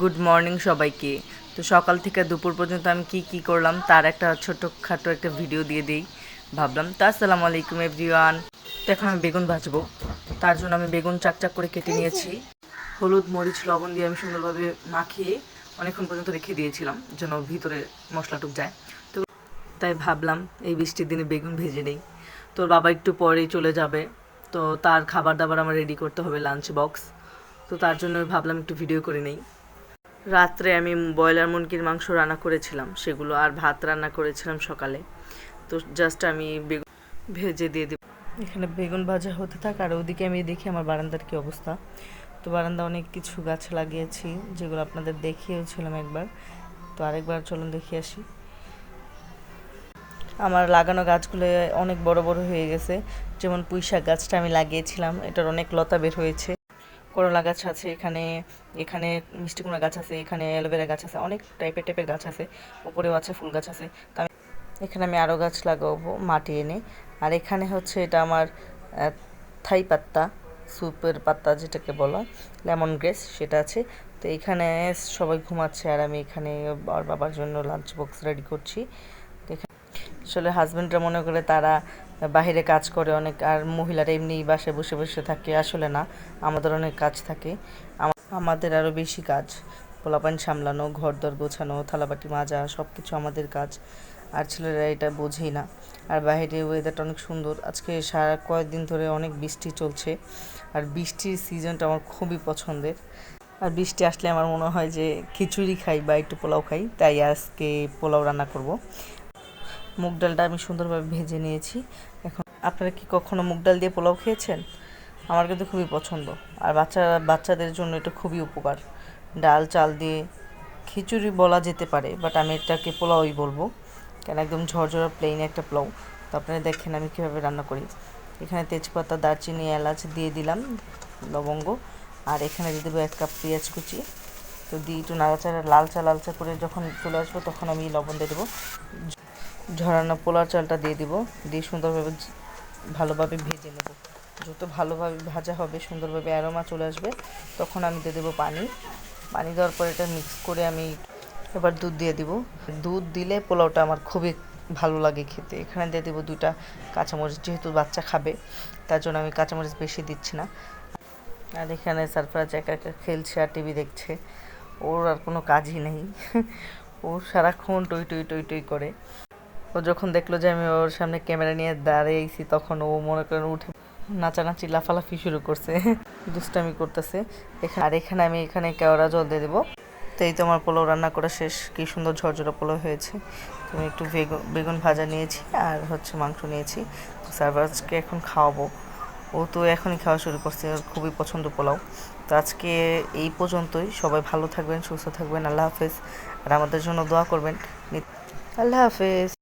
Good morning সবাইকে। তো সকাল থেকে দুপুর পর্যন্ত আমি কি কি করলাম তার একটা ছোটোখাটো একটা ভিডিও দিয়ে দিই। ভাবলাম, তো আসসালামু আলাইকুম এভরিওয়ান তো এখন আমি বেগুন ভাজবো। তার জন্য আমি বেগুন চাক চাক করে কেটে নিয়েছি। হলুদ, মরিচ, লবণ দিয়ে আমি সুন্দরভাবে মাখিয়ে অনেকক্ষণ পর্যন্ত রেখে দিয়েছিলাম, যেন ভিতরে মশলাটুক যায়। তো তাই ভাবলাম, এই বৃষ্টির দিনে বেগুন ভেজে নেই। তোর বাবা একটু পরেই চলে যাবে। তো তার খাবার দাবার আমার রেডি করতে হবে লাঞ্চ বক্স তো তার জন্য ভাবলাম একটু ভিডিও করে নেই। রাত্রে আমি ব্রয়লার মুরগির মাংস রান্না করেছিলাম, সেগুলো আর ভাত রান্না করেছিলাম সকালে। তো জাস্ট আমি বেগুন ভেজে দিয়ে দিব এখানে বেগুন ভাজা হতে থাক, আর ওদিকে আমি দেখি আমার বারান্দার কি অবস্থা। তো বারান্দা অনেক কিছু গাছ লাগিয়েছি, যেগুলো আপনাদের দেখিয়েছিলাম একবার। তো আরেকবার চলুন দেখে আসি। আমার লাগানো গাছগুলো অনেক বড় বড় হয়ে গেছে। যেমন পুঁইশাক গাছটা আমি লাগিয়েছিলাম, এটার অনেক লতা বের হয়েছে। করলা গাছ আছে এখানে এখানে মিষ্টি কুমড়া গাছ আছে, এখানে অ্যালোভেরা গাছ আছে, অনেক টাইপের টাইপের গাছ আছে, উপরেও আছে ফুল গাছ আছে। তা এখানে আমি আরও গাছ লাগাবো মাটি এনে। আর এখানে হচ্ছে এটা আমার থাই পাত্তা সুপের পাত্তা যেটাকে বলা, লেমন গ্রেস সেটা আছে। তো এখানে সবাই ঘুমাচ্ছে আর আমি এখানে আর বাবার জন্য লাঞ্চ বক্স রেডি করছি। আসলে হাজব্যান্ডরা মনে করে তারা বাইরে কাজ করে অনেক, আর মহিলারা এমনি বাসায় বসে বসে থাকে, আসলে না, আমাদের অনেক কাজ থাকে। আমাদের আরও বেশি কাজ পোলাপান সামলানো ঘর দর গোছানো, থালাবাটি মাজা সব কিছু আমাদের কাজ। আর ছেলেরা এটা বোঝেই না। আর বাইরে ওয়েদারটা অনেক সুন্দর। আজকে সারা কয়েকদিন ধরে অনেক বৃষ্টি চলছে। আর বৃষ্টির সিজনটা আমার খুবই পছন্দের। আর বৃষ্টি আসলে আমার মনে হয় যে খিচুড়ি খাই বা একটু পোলাও খাই, তাই আজকে পোলাও রান্না করব। মুগ ডালটা আমি সুন্দরভাবে ভেজে নিয়েছি। এখন আপনারা কি কখনো মুগ ডাল দিয়ে পোলাও খেয়েছেন? আমার কিন্তু খুবই পছন্দ। আর বাচ্চা বাচ্চাদের জন্য এটা খুবই উপকার। ডাল, চাল দিয়ে খিচুড়ি বলা যেতে পারে বাট আমি এটাকে পোলাওই বলব। কেন একদম ঝরঝরা প্লেন একটা পোলাও। তো আপনারা দেখেন আমি কীভাবে রান্না করি। এখানে তেজপাতা, দারচিনি, এলাচ দিয়ে দিলাম, লবঙ্গ। আর এখানে দিয়ে দেবো এক কাপ পেঁয়াজ কুচি। তো দিয়ে একটু নাড়াচাড়া লালচা লালচা করে যখন চলে আসব তখন আমি লবণ দিয়ে দেবো। ঝরানো পোলার চালটা দিয়ে দিব। দিয়ে সুন্দরভাবে ভালোভাবে ভেজে নেব। যত ভালোভাবে ভাজা হবে, সুন্দরভাবে অ্যারোমা চলে আসবে, তখন আমি দিয়ে দেবো পানি। পানি দেওয়ার পর এটা মিক্স করে আমি এবার দুধ দিয়ে দিব। দুধ দিলে পোলাওটা আমার খুবই ভালো লাগে খেতে। এখানে দিয়ে দেবো দুইটা কাঁচামরিচ, যেহেতু বাচ্চা খাবে, তার জন্য আমি কাঁচামরিচ বেশি দিচ্ছি না। আর এখানে সারফরাজ একা একা খেলছে আর টিভি দেখছে। ওর আর কোনো কাজই নেই। ও সারাক্ষণ টই টই টই টই করে। ও যখন দেখল যে আমি ওর সামনে ক্যামেরা নিয়ে দাঁড়িয়েছি তখন ও মনে করেন উঠে নাচানাচি, লাফালাফি শুরু করছে। দুষ্টামি করতেছে। এখানে আর এখানে আমি এখানে কেওড়া জল দিয়ে দেবো। তো এই তো আমার পোলাও রান্না করা শেষ। কি সুন্দর ঝরঝরা পোলাও হয়েছে। তো আমি একটু বেগুন বেগুন ভাজা নিয়েছি আর হচ্ছে মাংস নিয়েছি। সার্ভাসকে এখন খাওয়াবো। ও তো এখনই খাওয়া শুরু করছে, ওর খুবই পছন্দ পোলাও। তো আজকে এই পর্যন্তই। সবাই ভালো থাকবেন, সুস্থ থাকবেন। আল্লাহ হাফেজ। আর আমাদের জন্য দোয়া করবেন। আল্লাহ হাফেজ।